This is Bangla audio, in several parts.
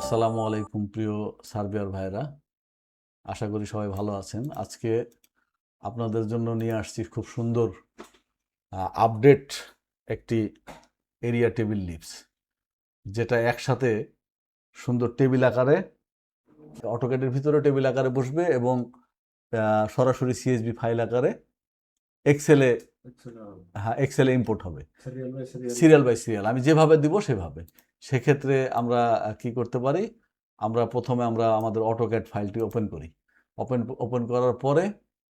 আসসালামু আলাইকুম, প্রিয় সার্বিয়ার ভাইরা আশা করি সবাই ভালো আছেন। আজকে আপনাদের জন্য নিয়ে আসছি খুব সুন্দর আপডেট একটি এরিয়া টেবিল লিপস যেটা একসাথে সুন্দর টেবিল আকারে অটোকেটের ভিতরে টেবিল আকারে বসবে এবং সরাসরি সিএসবি ফাইল আকারে এক্সেলে হ্যাঁ এক্সেলে ইম্পোর্ট হবে। সিরিয়াল বাই সিরিয়াল আমি যেভাবে দিব সেভাবে। সেক্ষেত্রে আমরা কি করতে পারি? আমরা প্রথমে আমরা আমাদের অটোক্যাড ফাইলটি ওপেন করি। ওপেন ওপেন করার পরে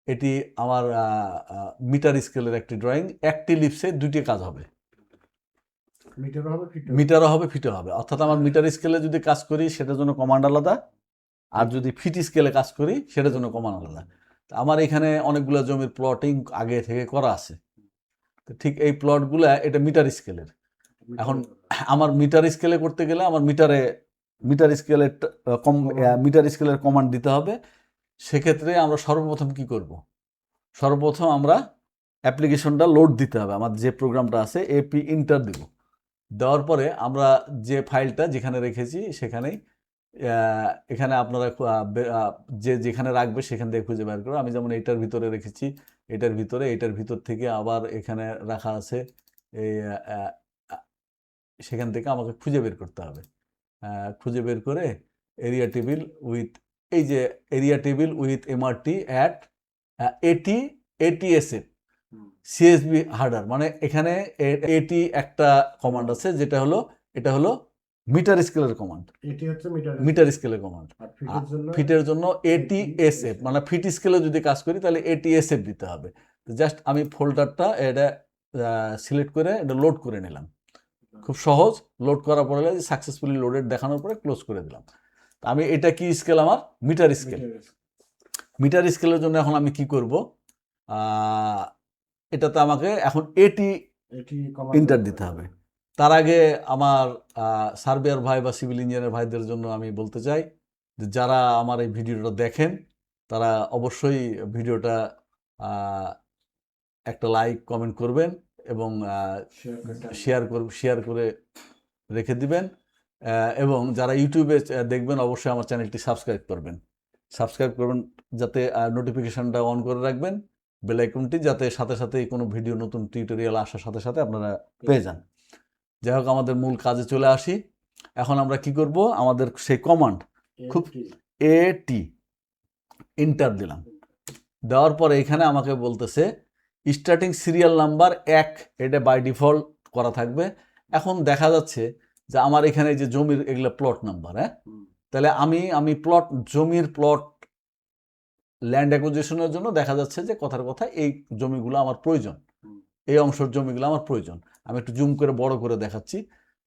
এটি আমার মিটার স্কেলের একটি ড্রয়িং একটি লিপসে দুইটি কাজ হবে। মিটারও হবে ফিটও হবে। অর্থাৎ আমার মিটার স্কেলে যদি কাজ করি সেটার জন্য কমান্ড আলাদা। আর যদি ফিট স্কেলে কাজ করি সেটার জন্য কমান্ড আলাদা। আমার এখানে অনেকগুলো জমির প্লটিং আগে থেকে করা আছে। তো ঠিক এই প্লটগুলো এটা মিটার স্কেলের এখন আমার মিটার স্কেলে করতে গেলে আমার মিটারে মিটার স্কেলের কম মিটার স্কেলের কমান্ড দিতে হবে। সেক্ষেত্রে আমরা সর্বপ্রথম কি করব? সর্বপ্রথম আমরা অ্যাপ্লিকেশনটা লোড দিতে হবে। আমার যে প্রোগ্রামটা আছে এপি ইন্টার দিব। দেওয়ার পরে আমরা যে ফাইলটা যেখানে রেখেছি সেখানেই এখানে আপনারা যে যেখানে রাখবে সেখান থেকে খুঁজে বের করো। আমি যেমন এটার ভিতরে রেখেছি এটার ভিতরে এটার ভিতর থেকে আবার এখানে রাখা আছে এই সেখান থেকে আমাকে খুঁজে বের করতে হবে। খুঁজে বের করে এরিয়া টেবিল উইথ এই যে area table with MRT at এটি এটিএসএ সিএসবি হার্ডার মানে এখানে এটি একটা কমান্ড আছে, যেটা হলো, এটা হলো মিটার স্কেলের কমান্ড এটি হচ্ছে মিটার মিটার স্কেলের কমান্ড ফিটের জন্য এটিএসএফ মানে ফিট স্কেলে যদি কাজ করি তাহলে এটিএসএফ দিতে হবে। জাস্ট আমি ফোল্ডারটা এটা সিলেক্ট করে এটা লোড করে নিলাম। খুব সহজ লোড করার পরে সাকসেসফুলি লোডেড দেখানোর পরে ক্লোজ করে দিলাম। তা আমি এটা কি স্কেল আমার? Metre scale. মিটার স্কেলের জন্য এখন আমি কি করব? এটাতে আমাকে এখন এটি এটি ইন্টার দিতে হবে। তার আগে আমার সার্ভেয়ার ভাই বা সিভিল ইঞ্জিনিয়ার ভাইদের জন্য আমি বলতে চাই যে যারা আমার এই ভিডিওটা দেখেন তারা অবশ্যই ভিডিওটা একটা লাইক কমেন্ট করবেন এবং শেয়ার কর শেয়ার করে রেখে দিবেন। এবং যারা ইউটিউবে দেখবেন অবশ্যই আমার চ্যানেলটি সাবস্ক্রাইব করবেন। সাবস্ক্রাইব করবেন যাতে নোটিফিকেশানটা অন করে রাখবেন। বেল আইকনটি যাতে সাথে সাথে কোনো ভিডিও নতুন টিউটোরিয়াল আসার সাথে সাথে আপনারা পেয়ে যান। যাই হোক আমাদের মূল কাজে চলে আসি। এখন আমরা কি করব? আমাদের সেই কমান্ড খুব- এ টি ইন্টার দিলাম। দেওয়ার পরে এখানে আমাকে বলতেছে স্টার্টিং সিরিয়াল নাম্বার এক এটা বাই ডিফল্ট করা থাকবে। এখন দেখা যাচ্ছে যে আমার এখানে যে জমির এগুলো প্লট নাম্বার হ্যাঁ? তাহলে আমি আমি প্লট জমির প্লট ল্যান্ড অ্যাকুইজিশনের জন্য দেখা যাচ্ছে যে কথার কথা এই জমিগুলো আমার প্রয়োজন। এই অংশের জমিগুলো আমার প্রয়োজন। আমি একটু জুম করে বড় করে দেখাচ্ছি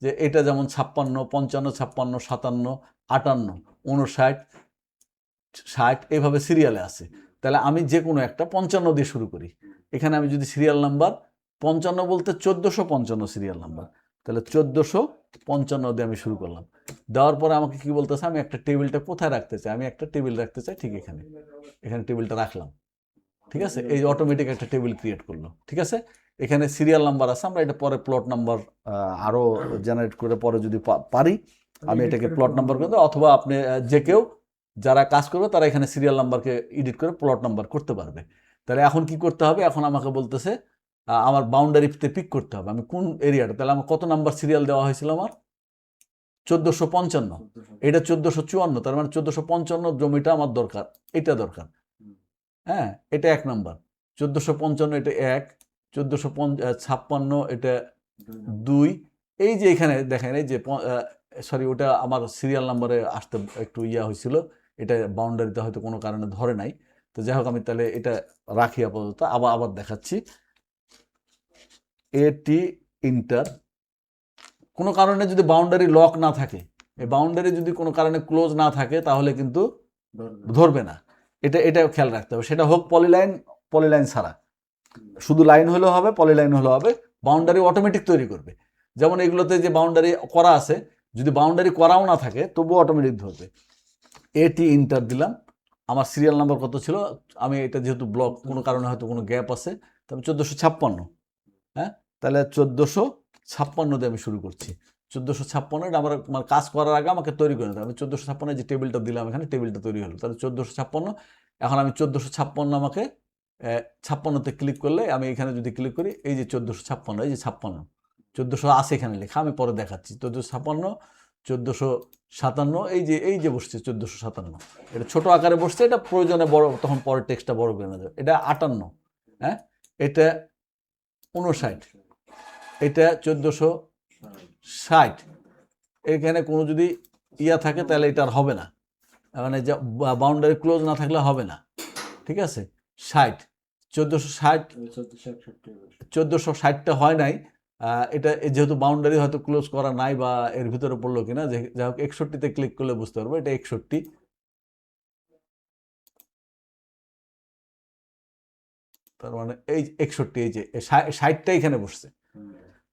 যে এটা যেমন ছাপ্পান্ন, পঞ্চান্ন, ছাপ্পান্ন, সাতান্ন, আটান্ন উনষাট ষাট এইভাবে সিরিয়ালে আছে। তাহলে আমি যে কোনো একটা পঞ্চান্ন দিয়ে শুরু করি। এখানে আমি যদি সিরিয়াল নাম্বার পঞ্চান্ন বলতে চোদ্দোশো পঞ্চান্ন সিরিয়াল নাম্বার তাহলে চোদ্দোশো পঞ্চান্ন দিয়ে আমি শুরু করলাম। দেওয়ার পরে আমাকে কি বলতেছে? আমি একটা টেবিলটা কোথায় রাখতে চাই? আমি একটা টেবিল রাখতে চাই ঠিক এখানে। এখানে টেবিলটা রাখলাম। ঠিক আছে? এই অটোমেটিক একটা টেবিল ক্রিয়েট করল। ঠিক আছে? এখানে সিরিয়াল নাম্বার আছে আমরা এটা পরে প্লট নাম্বার আরও জেনারেট করে পরে যদি পারি আমি এটাকে প্লট নাম্বার করে অথবা আপনি যে কেউ যারা কাজ করবে তারা এখানে সিরিয়াল নাম্বারকে এডিট করে প্লট নাম্বার করতে পারবে। তাহলে এখন কি করতে হবে? এখন আমাকে বলতেছে আমার বাউন্ডারিতে পিক করতে হবে। আমি কোন এরিয়াটা তাহলে আমার কত নাম্বার সিরিয়াল দেওয়া হয়েছিল আমার? চোদ্দোশো পঞ্চান্ন। এটা চোদ্দোশো চুয়ান্ন তার মানে চোদ্দোশো পঞ্চান্ন জমিটা আমার দরকার। এটা দরকার। হ্যাঁ এটা এক নাম্বার চোদ্দোশো পঞ্চান্ন এটা এক। চোদ্দোশো ছাপ্পান্ন এটা দুই। এই যে এখানে দেখেন এই যে সরি ওটা আমার সিরিয়াল নাম্বারে আসতে একটু ইয়া হয়েছিল। এটা বাউন্ডারিতে হয়তো কোনো কারণে ধরে নাই। তো যাই হোক আমি তাহলে এটা রাখি আপাতত। আবার আবার দেখাচ্ছি। এটি ইন্টার কোনো কারণে যদি বাউন্ডারি লক না থাকে এই বাউন্ডারি যদি কোনো কারণে ক্লোজ না থাকে তাহলে কিন্তু ধরবে না। এটা এটা খেয়াল রাখতে হবে। সেটা হোক পলিলাইন পলিলাইন ছাড়া। শুধু লাইন হলেও হবে পলি লাইন হলেও হবে বাউন্ডারি অটোমেটিক তৈরি করবে। যেমন এগুলোতে যে বাউন্ডারি করা আছে, যদি বাউন্ডারি করাও না থাকে, তবুও অটোমেটিক ধরবে। এটি ইন্টার দিলাম, আমার সিরিয়াল নাম্বার কত ছিল? আমি এটা যেহেতু ব্লক কোনো কারণে হয়তো কোনো গ্যাপ আছে তবে চোদ্দোশো ছাপ্পান্ন হ্যাঁ? তাহলে চোদ্দোশো ছাপ্পান্ন দিয়ে আমি শুরু করছি। চোদ্দোশো ছাপ্পান্ন এটা আমার আমার কাজ করার আগে আমাকে তৈরি করে নিতে আমি চোদ্দোশো ছাপ্পান্ন যে টেবিলটা দিলাম, এখানে টেবিলটা তৈরি হলো। তাহলে চোদ্দোশো ছাপ্পান্ন, এখন আমি চোদ্দোশো ছাপ্পান্ন আমাকে ছাপ্পান্নতে ক্লিক করলে আমি এখানে যদি ক্লিক করি, এই যে চোদ্দোশো ছাপ্পান্ন, এই যে ছাপ্পান্ন, চোদ্দোশো আশি এখানে লেখা, আমি পরে দেখাচ্ছি। চোদ্দোশো ছাপ্পান্ন, চোদ্দোশো সাতান্ন, এই যে এই যে বসছে চোদ্দোশো সাতান্ন। এটা ছোট আকারে বসছে, এটা প্রয়োজনে বড়, তখন পরের টেক্সটটা বড় করে নেওয়া এটা আটান্ন হ্যাঁ? এটা উনষাট এটা চোদ্দোশো ষাট। এখানে কোনো যদি ইয়া থাকে, তাহলে এটা আর হবে না। মানে যা বাউন্ডারি ক্লোজ না থাকলে হবে না। ঠিক আছে? ষাট। চোদ্দোশো ষাট, চোদ্দোশো ষাটটা হয় নাই। এটা যেহেতু বাউন্ডারি হয়তো ক্লোজ করা নাই বা এর ভিতরে পড়ল কিনা যাই হোক, একষট্টিতে ক্লিক করলে বুঝতে পারব, এটা একষট্টি। তার মানে এই একষট্টি, এই যে ষাটটা এখানে বসছে।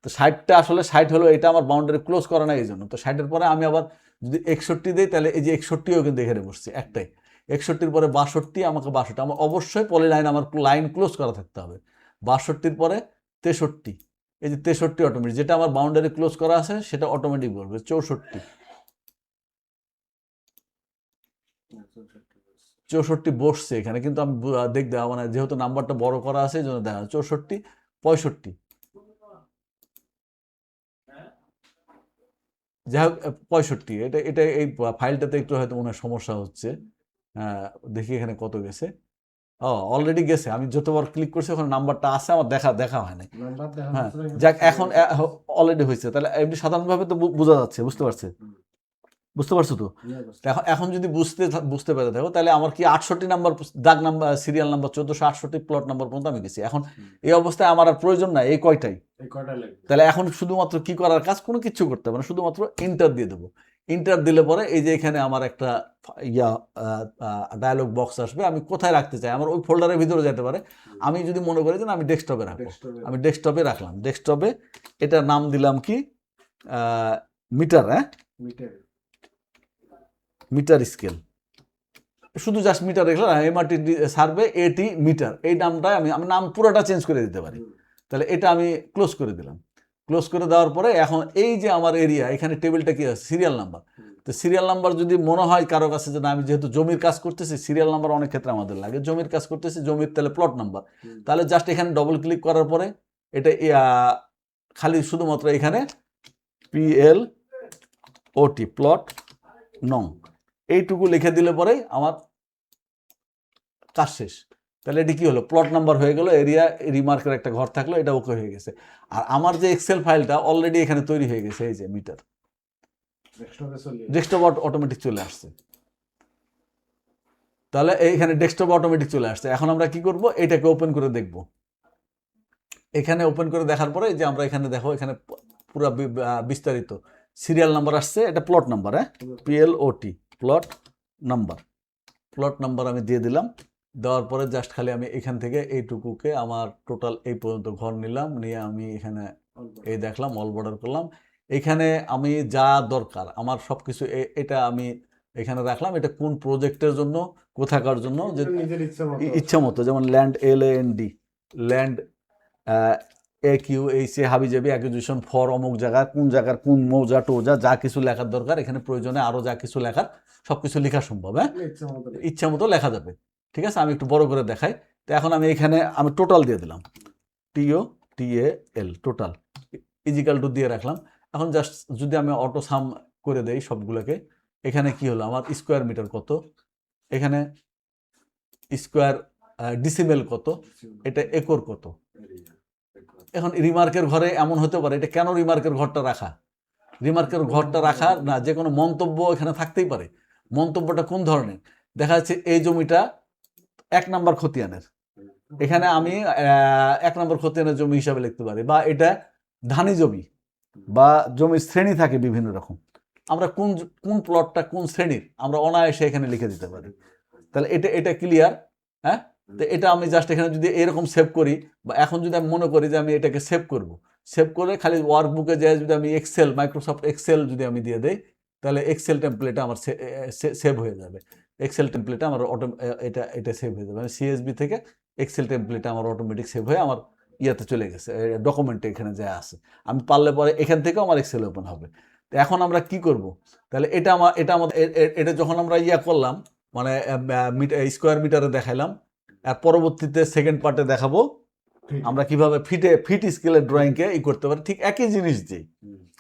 তো ষাটটা আসলে ষাট হলো, এটা আমার বাউন্ডারি ক্লোজ করা নাই এই জন্য তো ষাটের পরে আমি আবার যদি একষট্টি দিই, তাহলে এই যে একষট্টিও কিন্তু এখানে বসছে, একটাই। একষট্টির পরে বাষট্টি, আমাকে বাষট্টি। আমার অবশ্যই পলি লাইন আমার লাইন ক্লোজ করা থাকতে হবে। বাষট্টির পরে তেষট্টি। এই যে তেষট্টি অটোমেটিক যেটা আমার বাউন্ডারি ক্লোজ করা আছে, সেটা অটোমেটিক বলবে, চৌষট্টি। চৌষট্টি বসছে এখানে, কিন্তু আমি দেখ দেওয়া মানে যেহেতু নাম্বারটা বড় করা আছে, এই জন্য দেখা। চৌষট্টি, পঁয়ষট্টি। যাই হোক পঁয়ষট্টি, এটা এটা এই ফাইলটাতে একটু হয়তো মনে সমস্যা হচ্ছে। দেখি এখানে কত গেছে। ও অলরেডি গেছে। আমি যতবার ক্লিক করছি ওখানে নাম্বারটা আছে আমার দেখা দেখা হয় নাই। হ্যাঁ যাক এখন অলরেডি হয়েছে। তাহলে এমনি সাধারণভাবে তো বোঝা যাচ্ছে বুঝতে পারছে? বুঝতে পারছ তো? এখন এখন যদি বুঝতে বুঝতে পেরে থাকো তাহলে আমার কি আটষট্টি নাম্বার দাগ নাম্বার সিরিয়াল নাম্বার চোদ্দশো আটষট্টি প্লট নাম্বার পর্যন্ত আমি গেছি। এখন এই অবস্থায় আমার আর প্রয়োজন নাই এই কয়টাই। তাহলে এখন শুধুমাত্র কি করার কাজ? কোনো কিছু করতে হবে না শুধুমাত্র ইন্টার দিয়ে দেবো। ইন্টার দিলে পরে এই যে এখানে আমার একটা ইয়া ডায়ালগ বক্স আসবে আমি কোথায় রাখতে চাই? আমার ওই ফোল্ডারের ভিতরে যেতে পারে। আমি যদি মনে করি যে আমি ডেস্কটপে রাখব। আমি ডেস্কটপে রাখলাম। ডেস্কটপে এটার নাম দিলাম কি? মিটার হ্যাঁ? মিটার মিটার স্কেল শুধু জাস্ট মিটার রেখলাম এমআরটি সার্ভে এটি মিটার এই নামটা আমি আমি নাম পুরোটা চেঞ্জ করে দিতে পারি। তাহলে এটা আমি ক্লোজ করে দিলাম। ক্লোজ করে দেওয়ার পরে এখন এই যে আমার এরিয়া এখানে টেবিলটা কি আছে? সিরিয়াল নাম্বার তো সিরিয়াল নাম্বার যদি মনে হয় কারও কাছে যে না আমি যেহেতু জমির কাজ করতেছি সিরিয়াল নাম্বার অনেক ক্ষেত্রে আমাদের লাগে। জমির কাজ করতেছি জমির তাহলে প্লট নাম্বার তাহলে জাস্ট এখানে ডবল ক্লিক করার পরে এটা খালি শুধুমাত্র এখানে পিএল ওটি প্লট নং এইটুকু লিখে দিলে পরে আমার কাজ শেষ। তাহলে এটি কি হলো? প্লট নাম্বার হয়ে গেল এরিয়া রিমার্কের একটা ঘর থাকল এটা ওকে হয়ে গেছে। আর আমার যে এক্সেল ফাইলটা অলরেডি এখানে তৈরি হয়ে গেছে এই যে মিটার ডেস্কটপ অটোমেটিক চলে আসছে। তাহলে এইখানে ডেস্কটপ অটোমেটিক চলে আসছে। এখন আমরা কি করব? এটাকে ওপেন করে দেখব। এখানে ওপেন করে দেখার পরে যে আমরা এখানে দেখো এখানে পুরো বিস্তারিত। সিরিয়াল নাম্বার আসছে এটা প্লট নাম্বার হ্যাঁ? P L O T plot number plot number আমি দিয়ে দিলাম। দেওয়ার পরে জাস্ট খালি আমি এখান থেকে এইটুকুকে আমার টোটাল এই পর্যন্ত ঘর নিলাম। নিয়ে আমি এখানে এই দেখলাম অল বর্ডার করলাম। এখানে আমি যা দরকার আমার সব কিছু এটা আমি এখানে রাখলাম। এটা কোন প্রজেক্টের জন্য কোথাকার জন্য? যে ইচ্ছা মতো যেমন land L N D land A Q H A হাবি জাবি অ্যাকুইজিশন ফর অমুক জায়গা কোন জায়গার কোন মৌজা টোজা যা কিছু লেখার দরকার। এখানে প্রয়োজনে আরও যা কিছু লেখার সব কিছু লেখা সম্ভব হ্যাঁ? ইচ্ছা মতো লেখা যাবে। ঠিক আছে? আমি একটু বড় করে দেখাই। তো এখন আমি এখানে আমি টোটাল দিয়ে দিলাম। T O T A L total equal to দিয়ে রাখলাম। এখন জাস্ট যদি আমি অটো সাম করে দেই সবগুলোকে, এখানে কি হলো? আমার স্কোয়ার মিটার কত? এখানে স্কোয়ার ডিসিমেল কত? এটা একর কত? এখন রিমার্কের ঘরে এমন হতে পারে, এটা কেন রিমার্কের ঘরটা রাখা? রিমার্কের ঘরটা রাখা না যে কোনো মন্তব্য এখানে থাকতেই পারে। মন্তব্যটা কোন ধরনের? দেখা যাচ্ছে এই জমিটা এক নাম্বার খতিয়ানের। এখানে আমি এক নম্বর খতিয়ানের জমি হিসাবে লিখতে পারি বা এটা ধানি জমি বা জমির শ্রেণি থাকে বিভিন্ন রকম। আমরা কোন কোন প্লটটা কোন শ্রেণির আমরা অনায়াসে এখানে লিখে দিতে পারি। তাহলে এটা এটা ক্লিয়ার হ্যাঁ? তো এটা আমি জাস্ট এখানে যদি এরকম সেভ করি বা এখন যদি আমি মনে করি যে আমি এটাকে সেভ করব সেভ করে খালি ওয়ার্কবুকে যায় যদি আমি এক্সেল মাইক্রোসফট এক্সেল যদি আমি দিয়ে দেই, তাহলে এক্সেল টেমপ্লেটে আমার সেভ হয়ে যাবে। এক্সেল টেমপ্লেটে আমার অটো এটা এটা সেভ হয়ে যাবে। সিএসবি থেকে এক্সেল টেমপ্লেটে আমার অটোমেটিক সেভ হয়ে আমার ইয়াতে চলে গেছে। ডকুমেন্টে এখানে যা আছে। আমি পারলে পরে এখান থেকেও আমার এক্সেল ওপেন হবে। তো এখন আমরা কি করব? তাহলে এটা আমার এটা আমাদের এটা যখন আমরা ইয়া করলাম মানে স্কোয়ার মিটারে দেখাইলাম আর পরবর্তীতে সেকেন্ড পার্টে দেখাবো আমরা কীভাবে ফিটে ফিট স্কেলের ড্রয়িংকে ই করতে পারি ঠিক একই জিনিস দিই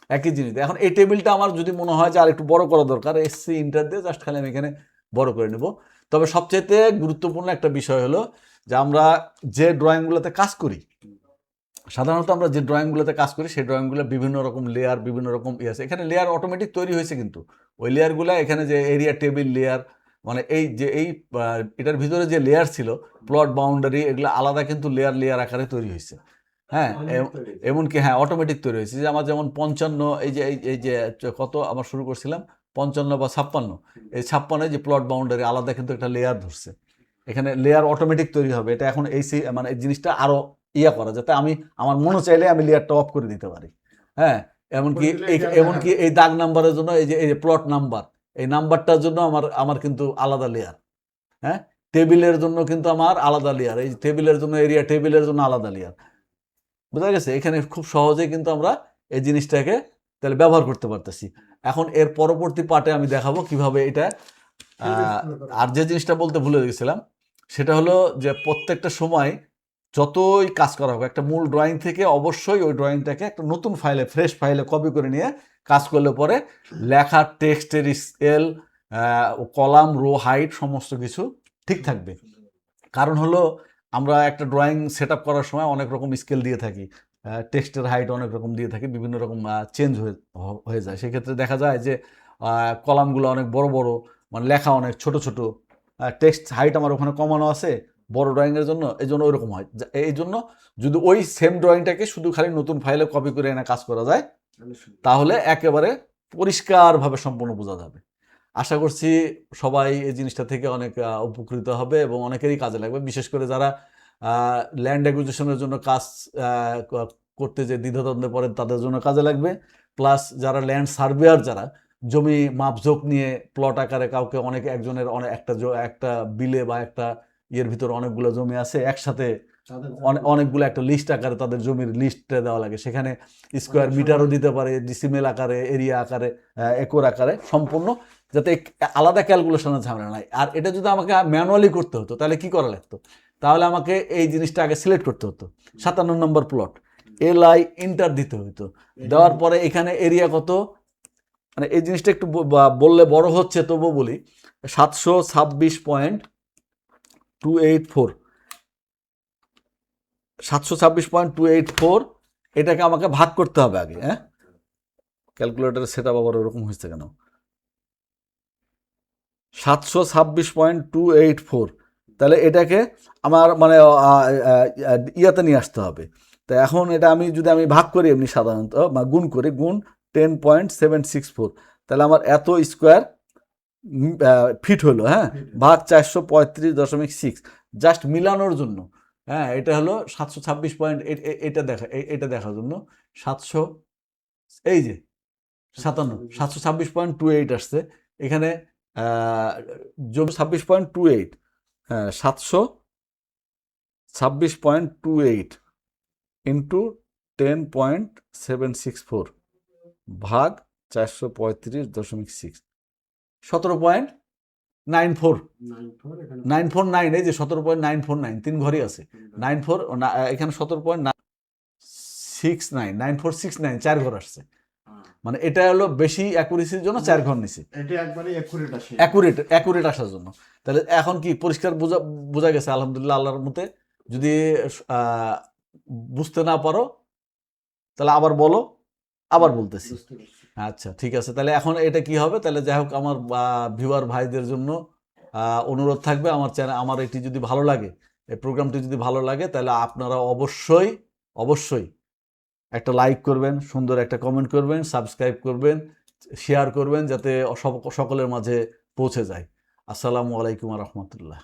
একই জিনিস। এখন এই টেবিলটা আমার যদি মনে হয় যে আর একটু বড় করা দরকার এসসি ইন্টার দিয়ে জাস্ট খালি আমি এখানে বড় করে নেব। তবে সবচেয়ে গুরুত্বপূর্ণ একটা বিষয় হলো যে আমরা যে ড্রয়িংগুলোতে কাজ করি সাধারণত আমরা যে ড্রয়িংগুলোতে কাজ করি সেই ড্রয়িংগুলো বিভিন্ন রকম লেয়ার বিভিন্ন রকম ইয়ে আছে। এখানে লেয়ার অটোমেটিক তৈরি হয়েছে কিন্তু। ওই লেয়ারগুলো এখানে যে এরিয়া টেবিল লেয়ার মানে এই যে এই এটার ভিতরে যে লেয়ার ছিল প্লট বাউন্ডারি এগুলো আলাদা কিন্তু লেয়ার লেয়ার আকারে তৈরি হয়েছে। হ্যাঁ এমনকি হ্যাঁ অটোমেটিক তৈরি হয়েছে। যে আমার যেমন পঞ্চান্ন এই যে এই- এই যে কত আমার শুরু করছিলাম পঞ্চান্ন বা ছাপ্পান্ন। এই ছাপ্পান্ন যে প্লট বাউন্ডারি আলাদা কিন্তু একটা লেয়ার ধরছে। এখানে লেয়ার অটোমেটিক তৈরি হবে। এটা এখন এই সি- মানে এই জিনিসটা আরও ইয়া করা যাতে আমি আমার মনে চাইলে আমি লেয়ারটা অফ করে দিতে পারি। হ্যাঁ? এমনকি এমনকি এই দাগ নাম্বারের জন্য এই যে এই যে প্লট নাম্বার এই নাম্বারটার জন্য আমার আমার কিন্তু আলাদা লেয়ার হ্যাঁ? টেবিলের জন্য কিন্তু আমার আলাদা লেয়ার এই টেবিলের জন্য এরিয়া টেবিলের জন্য আলাদা লেয়ার বোঝা গেছে? এখানে খুব সহজেই কিন্তু আমরা এই জিনিসটাকে তাহলে ব্যবহার করতে পারতেছি। এখন এর পরবর্তী পার্টে আমি দেখাবো কীভাবে এটা আর যে জিনিসটা বলতে ভুলে গেছিলাম সেটা হলো যে প্রত্যেকটা সময় যতই কাজ করা হোক একটা মূল ড্রয়িং থেকে অবশ্যই ওই ড্রয়িংটাকে একটা নতুন ফাইলে ফ্রেশ ফাইলে কপি করে নিয়ে কাজ করলে পরে লেখা টেক্সটের স্কেল কলাম রো হাইট সমস্ত কিছু ঠিক থাকবে। কারণ হলো আমরা একটা ড্রয়িং সেট আপ করার সময় অনেক রকম স্কেল দিয়ে থাকি। টেক্সটের হাইট অনেক রকম দিয়ে থাকি বিভিন্ন রকম চেঞ্জ হয়ে হয়ে যায়। সেক্ষেত্রে দেখা যায় যে কলামগুলো অনেক বড় বড় মানে লেখা অনেক ছোট ছোট টেক্সট হাইট আমার ওখানে কমানো আছে বড় ড্রয়িংয়ের জন্য এই জন্য ওইরকম হয়। এই জন্য যদি ওই সেম ড্রয়িংটাকে শুধু খালি নতুন ফাইলে কপি করে এনে কাজ করা যায় তাহলে একেবারে পরিষ্কারভাবে সম্পূর্ণ বোঝা যাবে। আশা করছি সবাই এই জিনিসটা থেকে অনেক উপকৃত হবে এবং অনেকেরই কাজে লাগবে। বিশেষ করে যারা ল্যান্ড অ্যাকুইজিশনের জন্য কাজ করতে যে দ্বিধাদ্বন্দ্বে পড়েন তাদের জন্য কাজে লাগবে। প্লাস যারা ল্যান্ড সার্ভেয়ার যারা জমি মাপঝোক নিয়ে প্লট আকারে কাউকে অনেক একজনের অনেক একটা একটা বিলে বা একটা ইয়ের ভিতরে অনেকগুলো জমি আছে একসাথে অনেকগুলো একটা লিস্ট আকারে তাদের জমির লিস্টটা দেওয়া লাগে। সেখানে স্কোয়ার মিটারও দিতে পারে ডিসিমেল আকারে এরিয়া আকারে একর আকারে সম্পূর্ণ যাতে আলাদা ক্যালকুলেশনের ঝামেলা নাই। আর এটা যদি আমাকে ম্যানুয়ালি করতে হতো তাহলে কি করা লাগতো? তাহলে আমাকে এই জিনিসটা আগে সিলেক্ট করতে হতো। সাতান্ন নম্বর প্লট এল আই ইন্টার দিতে হতো দেওয়ার পরে এখানে এরিয়া কত? মানে এই জিনিসটা একটু বললে বড় হচ্ছে তবু বলি। সাতশো ছাব্বিশ পয়েন্ট টু এইট ফোর। সাতশো ছাব্বিশ পয়েন্ট টু এইট ফোর, এটাকে আমাকে ভাগ করতে হবে আগে হ্যাঁ? ক্যালকুলেটারের সেট আপ আবার ওরকম হয়েছে কেন? সাতশো ছাব্বিশ পয়েন্ট টু এইট ফোর। তাহলে এটাকে আমার মানে ইয়াতে নিয়ে আসতে হবে। তো এখন এটা আমি যদি আমি ভাগ করি এমনি সাধারণত বা গুণ করি গুণ ten point seven six four তাহলে আমার এত স্কোয়ার ফিট হলো হ্যাঁ? ভাগ চারশো পঁয়ত্রিশ দশমিক সিক্স জাস্ট মিলানোর জন্য হ্যাঁ? এটা হলো সাতশো ছাব্বিশ পয়েন্ট এটা দেখা এটা দেখার জন্য সাতশো এই যে সাতান্ন সাতশো ছাব্বিশ। পয়েন্ট টু এইট আসছে এখানে ছাব্বিশ পয়েন্ট টু এইট সাতশো ছাব্বিশ point two eight into ten point seven six four ভাগ চারশো পঁয়ত্রিশ দশমিক সিক্স সতেরো point nine four nine four nine, এই যে সতেরো পয়েন্ট নাইন ফোর নাইন, তিন ঘরই আছে। নাইন ফোর এখানে সতেরো point six nine nine four six nine, চার ঘর আসছে। মানে এটা হলো বেশি অ্যাকুরেসির জন্য চার ঘর নিছে এটা একবারে একুরেট আসে। অ্যাকুরেট অ্যাকুরেট আসার জন্য। তাহলে এখন কি পরিষ্কার বোঝা বোঝা গেছে আলহামদুলিল্লাহ আল্লাহর মতে যদি বুঝতে না পারো তাহলে আবার বলো আবার বলতেছি। আচ্ছা ঠিক আছে। তাহলে এখন এটা কি হবে? তাহলে যাই হোক আমার ভিউয়ার ভাইদের জন্য অনুরোধ থাকবে আমার চ্যানেল আমার এটি যদি ভালো লাগে এই প্রোগ্রামটি যদি ভালো লাগে তাহলে আপনারা অবশ্যই অবশ্যই একটা লাইক করবেন, সুন্দর একটা কমেন্ট করবেন সাবস্ক্রাইব করবেন শেয়ার করবেন যাতে সকলের মাঝে পৌঁছে যায়। আসসালামু আলাইকুম রহমতুল্লাহ।